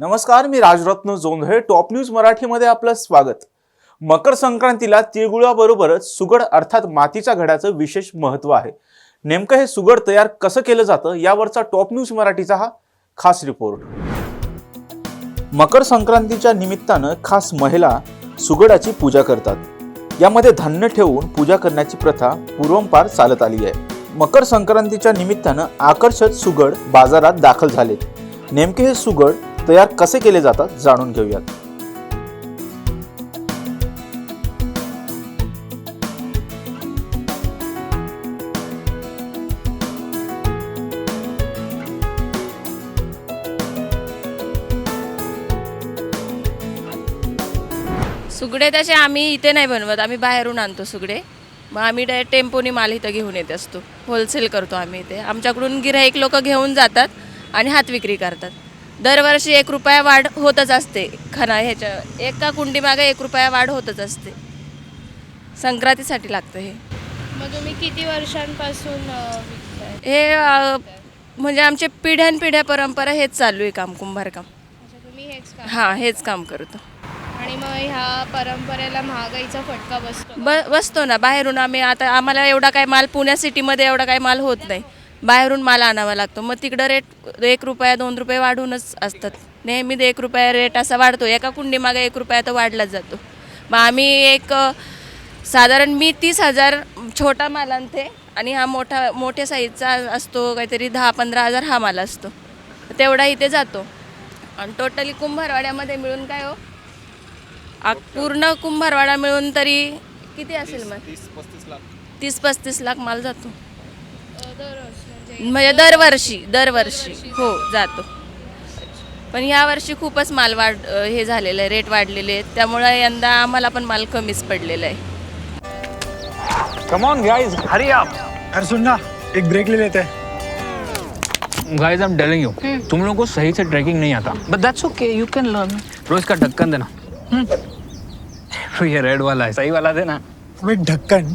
नमस्कार मी Rajratna Jondhale top news मराठीमध्ये आपलं स्वागत. मकर संक्रांतीला तिळगुळाबरोबरच सुगड अर्थात मातीच्या घड्याचं विशेष महत्त्व आहे. नेमकं हे सुगड तयार कसं केलं जातं यावरचा टॉप न्यूज मराठीचा हा खास रिपोर्ट. मकर संक्रांतीच्या निमित्तानं खास महिला सुगडाची पूजा करतात. यामध्ये धान्य ठेवून पूजा करण्याची प्रथा पूर्वंपार चालत आली आहे. मकर संक्रांतीच्या निमित्तानं आकर्षक सुगड बाजारात दाखल झालेत नेमके हे सुगड तयार कसे केले जातात जाणून घेऊयात. सुगडे तसे आम्ही इथे नाही बनवत आम्ही बाहेरून आणतो सुगडे. मग आम्ही डायरेक्ट टेम्पोनी माल इथं घेऊन येत असतो. होलसेल करतो आम्ही इथे. आमच्याकडून गिराईक लोक घेऊन जातात आणि हात विक्री करतात. दरवर्षी एक रुपया वाढ होतच असते. खना ह्याच्या एका कुंडीमागे एक रुपया वाढ होतच असते. संक्रांतीसाठी लागतं हे. मग तुम्ही किती वर्षांपासून अ, विकताय? हे अं, म्हणजे आमचे पिढ्यानपिढ्या परंपरा हेच चालू आहे काम कुंभारकाम. अच्छा तुम्ही हेच का हां हेच काम करतो. आणि मग ह्या परंपरेला महागाईचा फटका बसतो ब बसतो ना बाहेरून आम्ही आता आम्हाला एवढा काय माल पुण्या सिटीमध्ये एवढा काय माल होत नाही. बाहेरून माल आणावा लागतो. मग तिकडं रेट एक रुपया दोन रुपये वाढूनच असतात. नेहमी एक रुपया रेट असा वाढतो. एका कुंडीमागे एक रुपया तर वाढलाच जातो. मग आम्ही एक साधारण मी तीस हजार छोटा माल आणते आणि हा मोठा मोठ्या साईजचा असतो काहीतरी दहा पंधरा हजार हा माल असतो. तेवढा इथे जातो. आणि टोटली कुंभारवाड्यामध्ये मिळून काय हो? पूर्ण कुंभारवाडा मिळून तरी किती असेल मग? तीस पस्तीस लाख. माल जातो. अ, दरवर्षी म्हणजे दरवर्षी दरवर्षी. हो जातो. पण ह्या वर्षी खूपच माल वाढ हे झालेलं आहे रेट वाढलेले आहेत. त्यामुळे यंदा आम्हाला पण माल कमीच पडलेला आहे. Come on, guys, hurry up. अरे सुन ना एक ब्रेक ले लेते. हैं Guys, I'm telling you, तुम लोगों को सही से ट्रैकिंग नहीं आता. But that's okay you can learn रोज का ढक्कन देना. ये रेड वाला है सही वाला देना. ढक्कन